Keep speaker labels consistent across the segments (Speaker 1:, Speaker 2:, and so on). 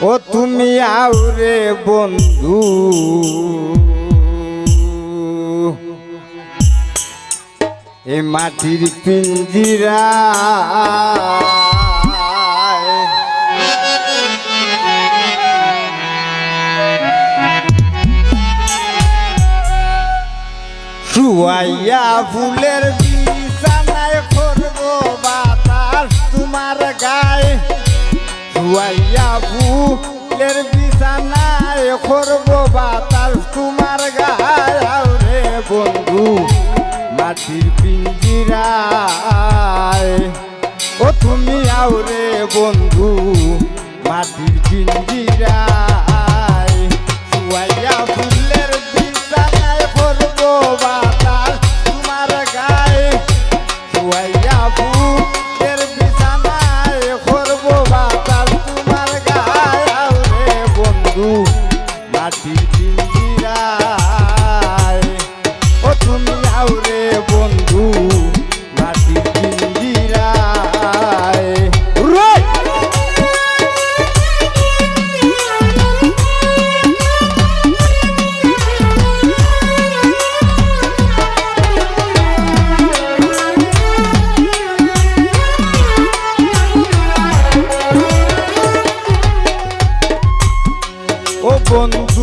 Speaker 1: ও তুমি আউরে বন্ধু। এ মাটির পিঞ্জিরা। শুয়াইয়া ফুলের ফুলের বিছানায় করব বাতাস। তোমার গায়ে রে বন্ধু, মাটির পিঞ্জিরায়। ও তুমি আউরে বন্ধু, মাটির পিঞ্জিরায়। শুয়াইয়া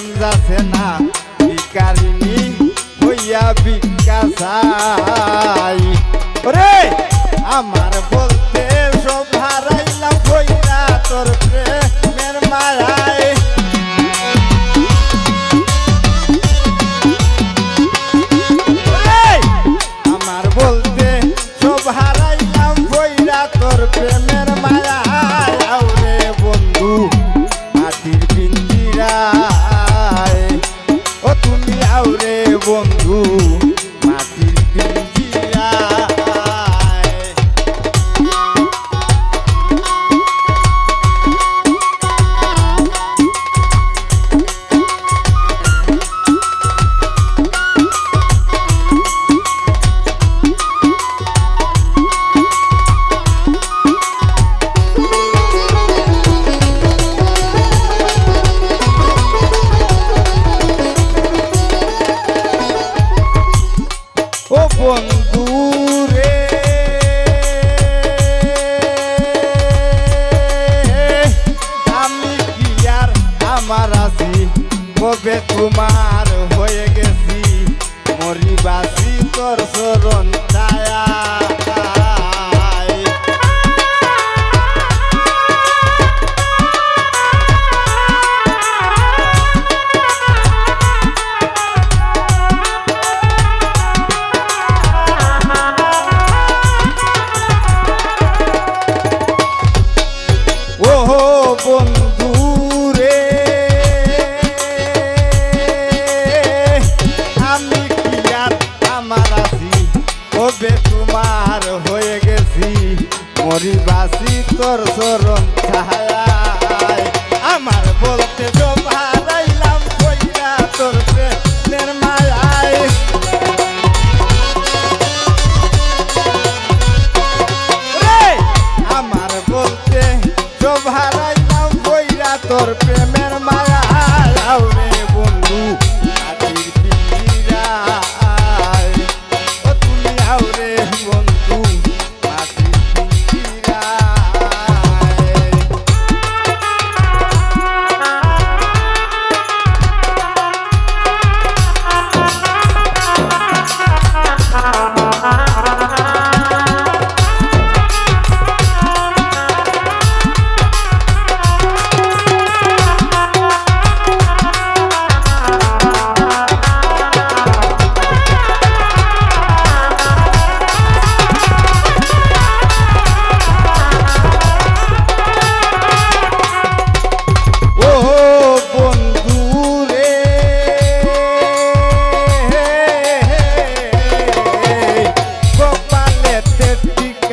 Speaker 1: প্রেম যাসে না। বিকারিনী হইয়া বিকাশাই রে আমার আছি কবে তোমার হয়ে গেছি? মরিবাসি তোর শরণ ছায়া বন্ধু মরিবাসি তোর ছায়ায়। আমার বলতে জব হারাইলাম কইরা তোর প্রেমের মায়ায়। আমার বলতে সব হারাইলাম বইরা তোর প্রেমের মায়া রে বন্ধু মাটির পিঞ্জিরায় ও তুমি আউরে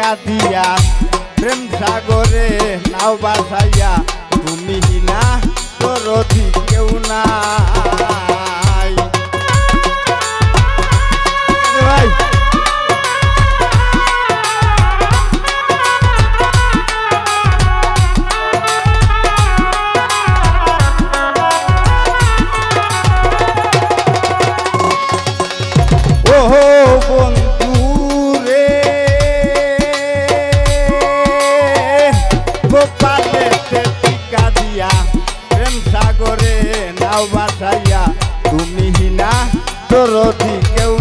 Speaker 1: টিকা দিয়া প্রেম সাগরে নাও বাসাইয়া তুমি না তোর কেউ নাই নাও বাসাইয়া তুমি হিনা তোর কেউ